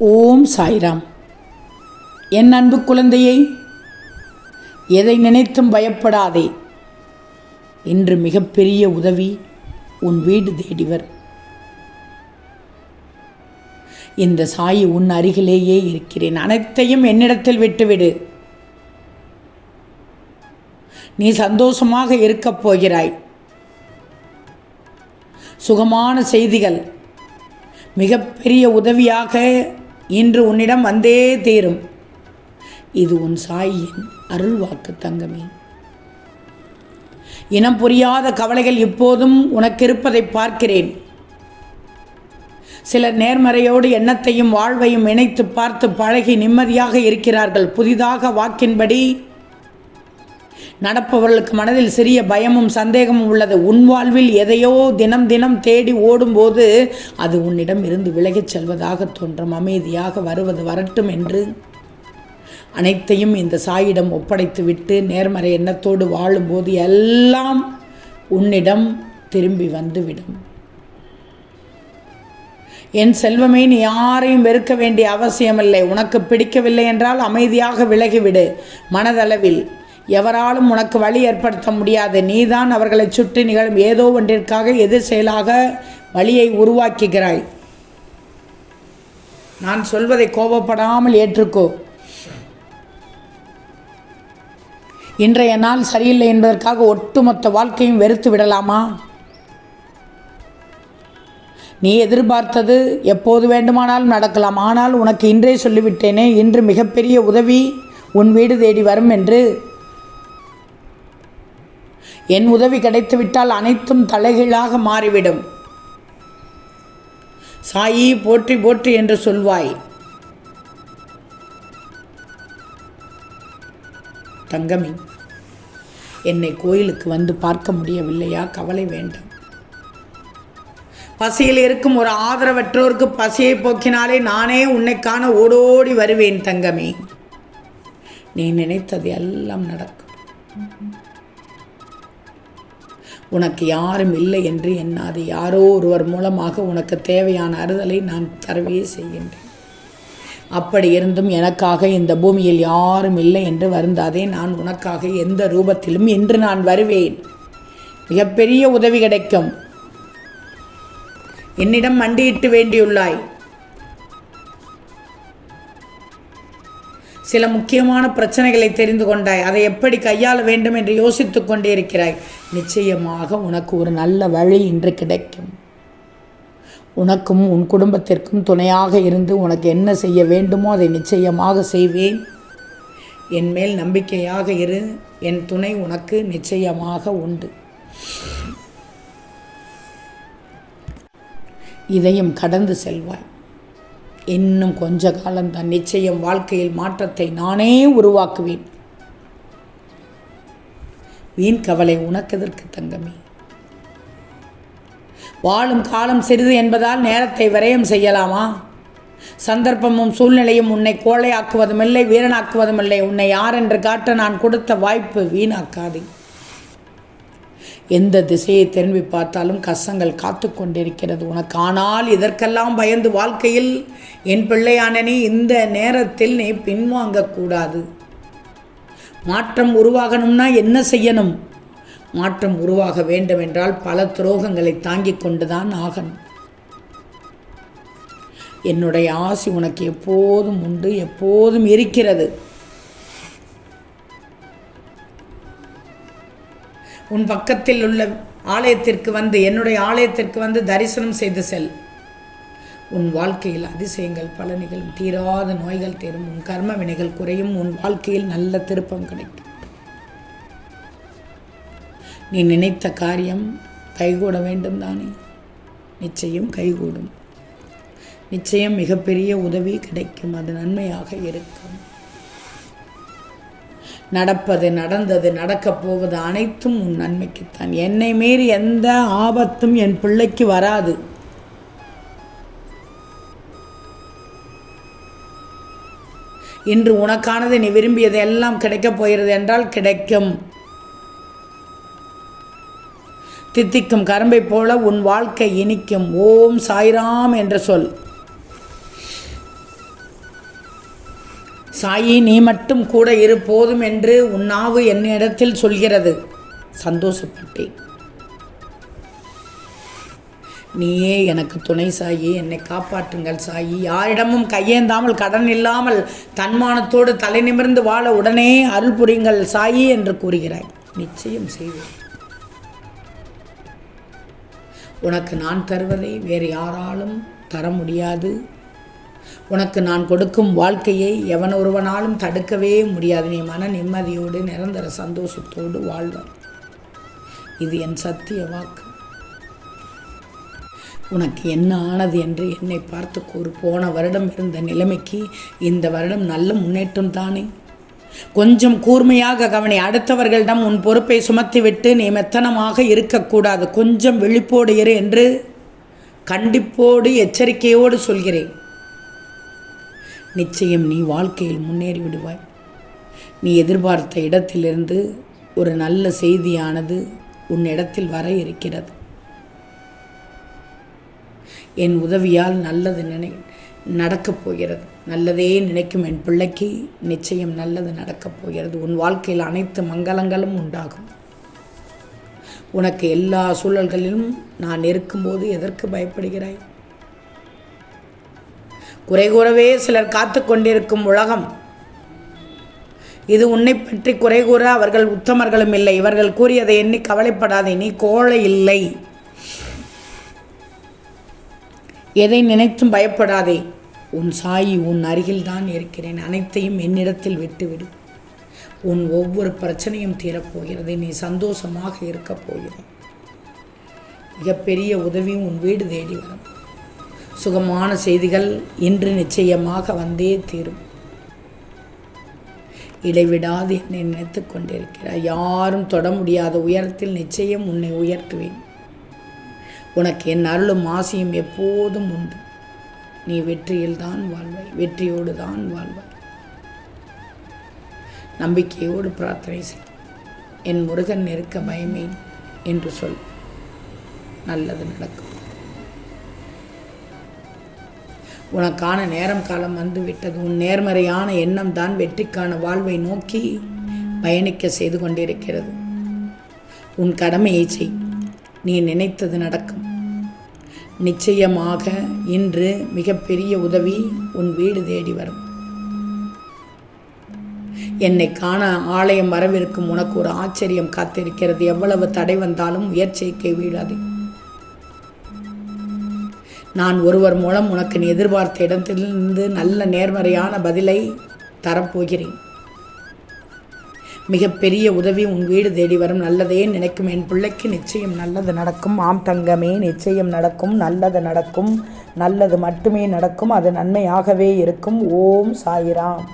ஓம் சாய்ராம். என் அன்பு குழந்தையை எதை நினைத்தும் பயப்படாதே. இன்று மிகப்பெரிய உதவி உன் வீடு தேடிவர். இந்த சாயி உன் அருகிலேயே இருக்கிறேன். அனைத்தையும் என்னிடத்தில் விட்டுவிடு. நீ சந்தோஷமாக இருக்கப் போகிறாய். சுகமான செய்திகள் மிகப்பெரிய உதவியாக இன்று உன்னிடம் வந்தே தீரும். இது உன் சாயின் அருள் வாக்கு தங்கமே. இனம் புரியாத கவலைகள் இப்போதும் உனக்கு இருப்பதை பார்க்கிறேன். சிலர் நேர்மறையோடு எண்ணத்தையும் வாழ்வையும் இணைத்து பார்த்து பழகி நிம்மதியாக இருக்கிறார்கள். புதிதாக வாக்கின்படி நடப்பவர்களுக்கு மனதில் சிறிய பயமும் சந்தேகமும் உள்ளது. உன் வாழ்வில் எதையோ தினம் தினம் தேடி ஓடும்போது அது உன்னிடம் இருந்து விலகிச் செல்வதாக தோன்றும். அமைதியாக வருவது வரட்டும் என்று அனைத்தையும் இந்த சாயிடம் ஒப்படைத்து விட்டு நேர்மறை எண்ணத்தோடு வாழும்போது எல்லாம் உன்னிடம் திரும்பி வந்துவிடும். என் செல்வமே நீ யாரையும் வெறுக்க வேண்டிய அவசியமில்லை. உனக்கு பிடிக்கவில்லை என்றால் அமைதியாக விலகிவிடு. மனதளவில் எவராலும் உனக்கு வழி ஏற்படுத்த முடியாது. நீதான் அவர்களை சுற்றி நிகழும். ஏதோ ஒன்றிற்காக எதிர் செயலாக வழியை உருவாக்குகிறாய். நான் சொல்வதை கோபப்படாமல் ஏற்றுக்கோ. இன்றைய நாள் சரியில்லை என்பதற்காக ஒட்டுமொத்த வாழ்க்கையும் வெறுத்து விடலாமா? நீ எதிர்பார்த்தது எப்போது வேண்டுமானாலும் நடக்கலாம். ஆனால் உனக்கு இன்றே சொல்லிவிட்டேனே. இன்று மிகப்பெரிய உதவி உன் வீடு தேடி வரும் என்று என் உதவி கிடைத்துவிட்டால் அனைத்தும் தலைகீழாக மாறிவிடும். சாயி போற்றி போற்றி என்று சொல்வாய். தங்கமி என்னை கோயிலுக்கு வந்து பார்க்க முடியவில்லையா? கவலை வேண்டாம். பசியில் இருக்கும் ஒரு ஆதரவற்றோருக்கு பசியை போக்கினாலே நானே உன்னை காண ஓடோடி வருவேன் தங்கமே. நீ நினைத்தது எல்லாம் நடக்கும். உனக்கு யாரும் இல்லை என்று எண்ணாது. யாரோ ஒருவர் மூலமாக உனக்கு தேவையான அறுதலை நான் தரவே செய்கின்றேன். அப்படி இருந்தும் எனக்காக இந்த பூமியில் யாரும் இல்லை என்று வருந்தாதே. நான் உனக்காக எந்த ரூபத்திலும் இன்று நான் வருவேன். மிகப்பெரிய உதவி கிடைக்கும். என்னிடம் மண்டியிட்டு வேண்டியுள்ளாய். சில முக்கியமான பிரச்சனைகளை தெரிந்து கொண்டாய். அதை எப்படி கையாள வேண்டும் என்று யோசித்துக் கொண்டே இருக்கிறாய் நிச்சயமாக உனக்கு ஒரு நல்ல வழி இன்று கிடைக்கும். உனக்கும் உன் குடும்பத்திற்கும் துணையாக இருந்து உனக்கு என்ன செய்ய வேண்டுமோ அதை நிச்சயமாக செய்வேன். என் மேல் நம்பிக்கையாக இரு. என் துணை உனக்கு நிச்சயமாக உண்டு. இதையும் கடந்து செல்வாய். இன்னும் கொஞ்ச காலம்தான் நிச்சயம் வாழ்க்கையில் மாற்றத்தை நானே உருவாக்குவேன். வீண் கவலை உனக்கெதற்கு தங்கமே? வாழும் காலம் சிறிது என்பதால் நேரத்தை விரயம் செய்யலாமா? சந்தர்ப்பமும் சூழ்நிலையும் உன்னை கோழையாக்குவதுமில்லை வீரனாக்குவதுமில்லை உன்னை யார் என்று காட்ட நான் கொடுத்த வாய்ப்பு வீணாக்காதே. எந்த திசையை திரும்பி பார்த்தாலும் கஷ்டங்கள் காத்து கொண்டிருக்கிறது. உனக்கு ஆனால் இதற்கெல்லாம் பயந்து வாழ்க்கையில் என் பிள்ளையான நீ இந்த நேரத்தில் நீ பின்வாங்கக்கூடாது மாற்றம் உருவாகணும்னா என்ன செய்யணும்? மாற்றம் உருவாக வேண்டும் என்றால் பல துரோகங்களை தாங்கிக் கொண்டுதான் ஆகணும். என்னுடைய ஆசை உனக்கு எப்போதும் உண்டு எப்போதும் இருக்கிறது. உன் பக்கத்தில் உள்ள ஆலயத்திற்கு வந்து என்னுடைய ஆலயத்திற்கு வந்து தரிசனம் செய்து செல். உன் வாழ்க்கையில் அதிசயங்கள் பல நிகழும் தீராத நோய்கள் தீரும். உன் கர்ம வினைகள் குறையும். உன் வாழ்க்கையில் நல்ல திருப்பம் கிடைக்கும். நீ நினைத்த காரியம் கைகூட வேண்டும் தானே? நிச்சயம் கைகூடும். நிச்சயம் மிகப்பெரிய உதவி கிடைக்கும். அது நன்மையாக இருக்கும். நடப்பது நடந்தது நடக்கப் போவது அனைத்தும் உன் நன்மைக்குத்தான். என்னை மீறி எந்த ஆபத்தும் என் பிள்ளைக்கு வராது. இன்று உனக்கானது நீ விரும்பியது எல்லாம் கிடைக்கப் போகிறது என்றால் கிடைக்கும். தித்திக்கும் கரும்பை போல உன் வாழ்க்கை இனிக்கும். ஓம் சாய்ராம் என்ற சொல். சாயி நீ மட்டும் கூட இரு போதும் என்று உன்னாவு என்னிடத்தில் சொல்கிறது. சந்தோஷப்பட்டேன் நீயே எனக்கு துணை சாயி என்னை காப்பாற்றுங்கள் சாயி. யாரிடமும் கையேந்தாமல் கடன் இல்லாமல் தன்மானத்தோடு தலை நிமிர்ந்து வாழ உடனே அருள் புரியுங்கள் சாயி என்று கூறுகிறாய். நிச்சயம் செய்வேன். உனக்கு நான் தருவதை வேறு யாராலும் தர முடியாது. உனக்கு நான் கொடுக்கும் வாழ்க்கையை எவன் ஒருவனாலும் தடுக்கவே முடியாது. நீ மன நிம்மதியோடு நிரந்தர சந்தோஷத்தோடு வாழ்வார் இது என் சத்திய வாக்கு. உனக்கு என்ன ஆனது என்று என்னை பார்த்து கூறு. போன வருடம் இருந்த நிலைமைக்கு இந்த வருடம் நல்ல முன்னேற்றம் தானே. கொஞ்சம் கூர்மையாக கவனி. அடுத்தவர்களிடம் உன் பொறுப்பை சுமத்திவிட்டு நீ மெத்தனமாக இருக்கக்கூடாது. கொஞ்சம் விழிப்போடு இரு என்று கண்டிப்போடு எச்சரிக்கையோடு சொல்கிறேன். நிச்சயம் நீ வாழ்க்கையில் முன்னேறி விடுவாய். நீ எதிர்பார்த்த இடத்திலிருந்து ஒரு நல்ல செய்தியானது உன் இடத்தில் வர இருக்கிறது. என் உதவியால் நல்லது நினை நடக்கப் போகிறது. நல்லதே நினைக்கும் என் பிள்ளைக்கு நிச்சயம் நல்லது நடக்கப் போகிறது. உன் வாழ்க்கையில் அனைத்து மங்களங்களும் உண்டாகும். உனக்கு எல்லா சூழல்களிலும் நான் இருக்கும்போது எதற்கு பயப்படுகிறாய்? குறை கூறவே சிலர் காத்து கொண்டிருக்கும் உலகம். இது உன்னை பற்றி குறை கூற அவர்கள் உத்தமர்களும் இல்லை. இவர்கள் கூறியதை எண்ணி கவலைப்படாதே நீ கோழை இல்லை. எதை நினைத்தும் பயப்படாதே உன் சாயி உன் அருகில்தான் இருக்கிறேன். அனைத்தையும் என்னிடத்தில் விட்டுவிடு. உன் ஒவ்வொரு பிரச்சனையும் தீரப்போகிறது. நீ சந்தோஷமாக இருக்கப் போகிறாய் மிகப்பெரிய உதவியும் உன் வீடு தேடி வரும். சுகமான செய்திகள் இன்று நிச்சயமாக வந்தே தீரும். இடைவிடாது என்னை நினைத்து கொண்டிருக்கிறாய். யாரும் தொட முடியாத உயரத்தில் நிச்சயம் உன்னை உயர்த்துவேன். உனக்கு என் அருளும் ஆசையும் எப்போதும் உண்டு. நீ வெற்றியில் தான் வாழ்வாய். வெற்றியோடு தான் வாழ்வாய். நம்பிக்கையோடு பிரார்த்தனை செய். என் முருகன் நெருக்க பயமே என்று சொல். நல்லது நடக்கும். உனக்கான நேரம் காலம் வந்து விட்டது உன் நேர்மறையான எண்ணம் தான் வெற்றிக்கான வாழ்வை நோக்கி பயணிக்க செய்து கொண்டிருக்கிறது. உன் கடமையை செய். நீ நினைத்தது நடக்கும். நிச்சயமாக இன்று மிகப்பெரிய உதவி உன் வீடு தேடி வரும். என்னை காண ஆலயம் வரவிருக்கும் உனக்கு ஒரு ஆச்சரியம் காத்திருக்கிறது. எவ்வளவு தடை வந்தாலும் முயற்சிக்கை வீழாது. நான் ஒருவர் மூலம் உனக்கு நீ எதிர்பார்த்த இடத்திலிருந்து நல்ல நேர்மறையான பதிலை தரப்போகிறேன். மிகப்பெரிய உதவி உன் வீடு தேடி வரும். நல்லதே நினைக்கும். என் பிள்ளைக்கு நிச்சயம் நல்லது நடக்கும். ஆம் தங்கமே நிச்சயம் நடக்கும். நல்லது நடக்கும். நல்லது மட்டுமே நடக்கும். அது நன்மையாகவே இருக்கும். ஓம் சாயிராம்.